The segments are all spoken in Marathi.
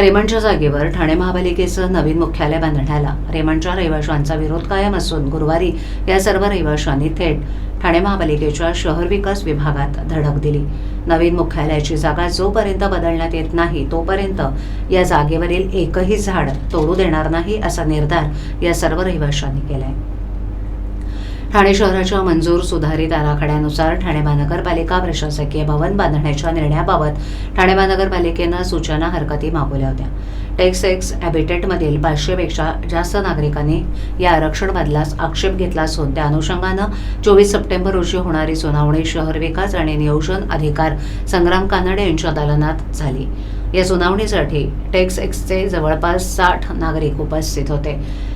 रेमंडच्या जागेवर ठाणे महापालिकेचं नवीन मुख्यालय बांधण्याला रेमंडच्या रहिवाशांचा विरोध कायम असून गुरुवारी या सर्व रहिवाशांनी थेट ठाणे महापालिकेच्या शहर विकास विभागात धडक दिली. नवीन मुख्यालयाची जागा जोपर्यंत बदलण्यात येत नाही तोपर्यंत या जागेवरील एकही झाड तोडू देणार नाही असा निर्धार या सर्व रहिवाशांनी केलाय. ठाणे शहराच्या मंजूर सुधारित आराखड्यानुसार ठाणे महानगरपालिका प्रशासकीय भवन बांधण्याच्या निर्णयाबाबत ठाणे महानगरपालिकेनं सूचना हरकती मागवल्या होत्या. टेक्स एक्स हॅबिटेटमधील पाचशेपेक्षा जास्त नागरिकांनी या आरक्षण बदलास आक्षेप घेतला असून त्या अनुषंगानं चोवीस सप्टेंबर रोजी होणारी सुनावणी शहर विकास आणि नियोजन अधिकार संग्राम कानडे यांच्या दालनात झाली. या सुनावणीसाठी टेक्स एक्सचे जवळपास साठ नागरिक उपस्थित होते.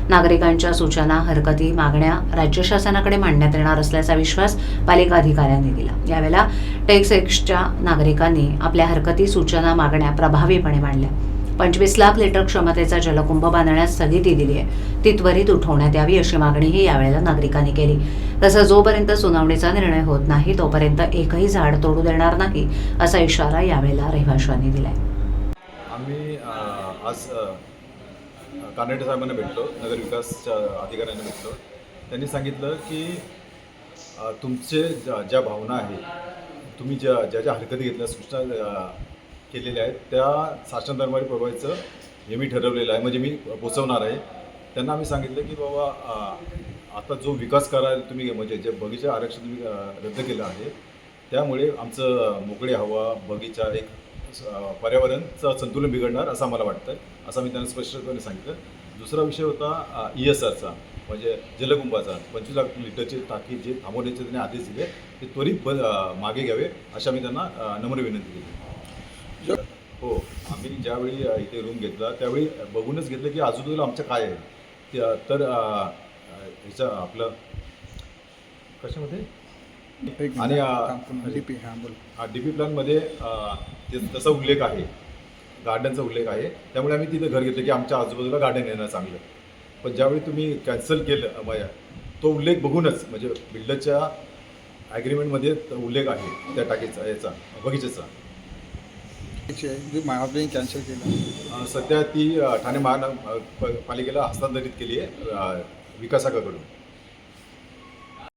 नागरिकांच्या सूचना हरकती मागण्या राज्य शासनाकडे मांडण्यात येणार असल्याचा विश्वास पालिका अधिकाऱ्यांनी दिला. यावेळेला टेक्स एक्सच्या नागरिकांनी आपल्या हरकती सूचना मागण्या प्रभावीपणे मांडल्या. पंचवीस लाख लिटर क्षमतेचा जलकुंभ बांधण्यास स्थगिती दिली आहे ती त्वरित उठवण्यात यावी अशी मागणीही यावेळेला नागरिकांनी केली. तसं जोपर्यंत सुनावणीचा निर्णय होत नाही तोपर्यंत एकही झाड तोडू देणार नाही असा इशारा यावेळेला रहिवाशांनी दिलाय. आम्ही आज कानडे साहेबांना भेटलो नगरविकासच्या अधिकाऱ्यांना भेटलो. त्यांनी सांगितलं की तुमचे ज्या ज्या भावना आहेत तुम्ही ज्या ज्या ज्या हरकती घेतल्या सूचना केलेल्या आहेत त्या शासन दरबारी पुरवायचं हे मी ठरवलेलं आहे. म्हणजे मी पोचवणार आहे. त्यांना आम्ही सांगितलं की बाबा आता जो विकास करायला तुम्ही म्हणजे जे बगीचा आरक्षण तुम्ही रद्द केलं आहे त्यामुळे आमचं मोकळी हवा बगीचा एक पर्यावरणचं संतुलन बिघडणार असं मला वाटतं असं मी त्यांना स्पष्टपणे सांगितलं. दुसरा विषय होता ई एस आरचा म्हणजे जलकुंभाचा. पंचवीस लाख लिटरची टाकी जे थांबवण्याचे त्यांनी आदेश दिले ते त्वरित ब मागे घ्यावे अशा मी त्यांना नम्र विनंती केली. हो आम्ही ज्यावेळी इथे रूम घेतला त्यावेळी बघूनच घेतलं की आजूबाजूला आमचं काय आहे. तर ह्याचं आपलं कशामध्ये? आणि, अ, डीपी हां बोल. हा डी पी प्लॅनमध्ये तसा उल्लेख आहे. गार्डनचा उल्लेख आहे. त्यामुळे आम्ही तिथं घर घेतलं की आमच्या आजूबाजूला गार्डन येणं चांगलं. पण ज्यावेळी तुम्ही कॅन्सल केलं माझ्या तो उल्लेख बघूनच म्हणजे बिल्डरच्या ॲग्रीमेंटमध्ये उल्लेख आहे त्या टाकीचा याचा बगीचाचा. जी महापालिकेने कॅन्सल केलं. सध्या ती ठाणे महानग अ, प- पालिकेला हस्तांतरित केली आहे अ, विकासाकडून.